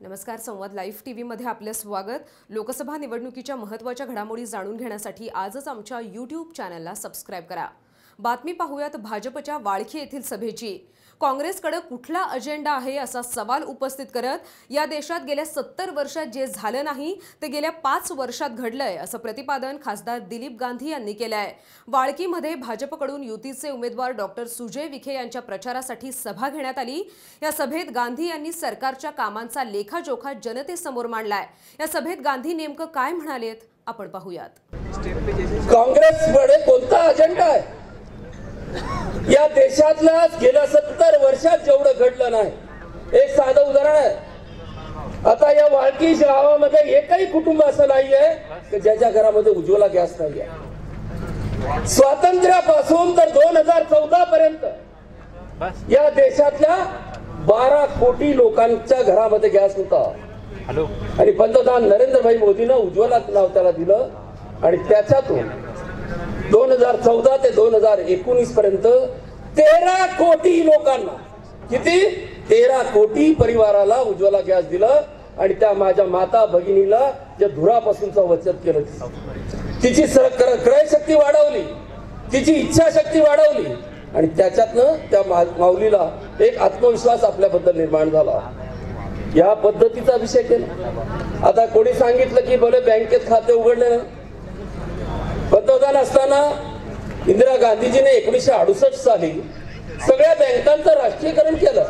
नमस्कार संवाद live T व्हीमध्ये आपलं स्वागत. लोकसभा निवडणुकीच्या महत्त्वाच्या घडामोडी जाणून घेण्यासाठी आजच आमच्या यूट्यूब चॅनलला सबस्क्राईब करा. बातमी पाहूयात भाजपच्या वाळखी येथील सभेची. काँग्रेसकडे कुठला अजेंडा आहे असा सवाल उपस्थित करत या देशात गेल्या सत्तर वर्षात जे झालं नाही ते गेल्या पाच वर्षात घडलंय असं प्रतिपादन खासदार दिलीप गांधी यांनी केलं आहे वाळकीमध्ये भाजपकडून युतीचे उमेदवार डॉक्टर सुजय विखे यांच्या प्रचारासाठी सभा घेण्यात आली. या सभेत गांधी यांनी सरकारच्या कामांचा लेखाजोखा जनतेसमोर मांडलाय. या सभेत गांधी नेमकं काय म्हणालेत आपण पाहूयात. काँग्रेसकडे कोणता अजेंडा आहे? या देशातल्या गेल्या सत्तर वर्षात जेवढं घडलं नाही एक साधं उदाहरण आहे. आता या वाळकी गावामध्ये एकही कुटुंब असं नाहीये की ज्याच्या घरामध्ये उज्ज्वला गॅस नाहीये. स्वातंत्र्यापासून तर दोन हजार चौदा पर्यंत या देशातल्या बारा कोटी लोकांच्या घरामध्ये गॅस होता. आणि पंतप्रधान नरेंद्रभाई मोदीनं उज्ज्वला नाव त्याला दिलं आणि त्याच्यातून हजार चौदा ते दोन हजार एकोणीस पर्यंत तेरा कोटी लोकांना किती? तेरा कोटी परिवाराला उज्ज्वला गॅस दिला आणि त्या माझ्या माता भगिनीला ज्या धुरापासूनच वचन केलं तिची क्रयशक्ती वाढवली तिची इच्छाशक्ती वाढवली आणि त्याच्यातनं त्या माऊलीला एक आत्मविश्वास आपल्याबद्दल निर्माण झाला. या पद्धतीचा विषय केला. आता कोणी सांगितलं की भले बँकेत खाते उघडले ना. पंतप्रधान असताना इंदिरा गांधीजीने एकोणीशे अडुसष्ट साली सगळ्या बँकांचं राष्ट्रीयकरण केलं.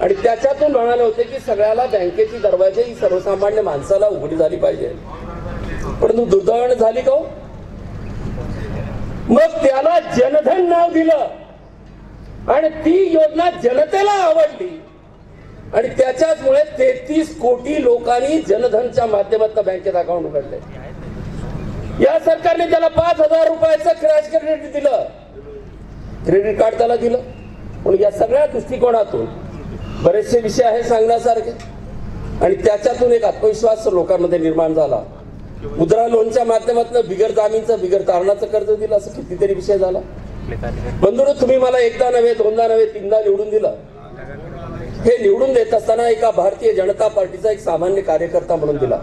आणि त्याच्यातून म्हणाले होते की सगळ्याला बँकेची दरवाजे ही सर्वसामान्य माणसाला उघडी झाली पाहिजे. परंतु दुर्दैवाने झाली का मग त्याला जनधन नाव दिलं. आणि ती योजना जनतेला आवडली. आणि त्याच्याचमुळे तेहतीस कोटी लोकांनी जनधनच्या माध्यमातून बँकेत अकाउंट उघडले. या सरकारने त्याला पाच हजार रुपयाचं क्रॅश क्रेडिट दिलं. क्रेडिट कार्ड त्याला दिलं. पण या सगळ्या दृष्टिकोनातून बरेचसे विषय आहे सांगण्यासारखे. आणि त्याच्यातून एक आत्मविश्वास लोकांमध्ये निर्माण झाला. मुद्रा लोनच्या माध्यमातून बिगर जामीनचं बिगर तारणाचं कर्ज दिलं असं कितीतरी विषय झाला. बंधू तुम्ही मला एकदा नव्हे दोनदा नव्हे तीनदा निवडून दिलं. हे निवडून देत असताना एका भारतीय जनता पार्टीचा एक सामान्य कार्यकर्ता म्हणून दिला.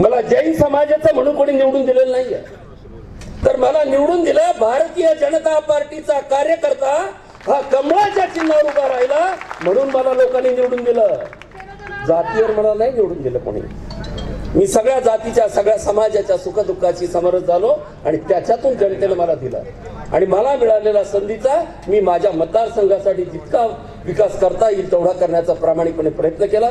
मला जैन समाजाचं म्हणून कोणी निवडून दिलेलं नाहीये. तर मला निवडून दिलं भारतीय जनता पार्टीचा कार्यकर्ता हा कमळाच्या चिन्हावर उभा राहिला म्हणून मला लोकांनी निवडून दिलं. जातीवर मला नाही निवडून दिलं कोणी. मी सगळ्या जातीच्या सगळ्या समाजाच्या सुखदुःखाची समरस झालो आणि त्याच्यातून जनतेनं मला दिलं. आणि मला मिळालेल्या संधीचा मी माझ्या मतदारसंघासाठी जितका विकास करता येईल तेवढा करण्याचा प्रामाणिकपणे प्रयत्न केला.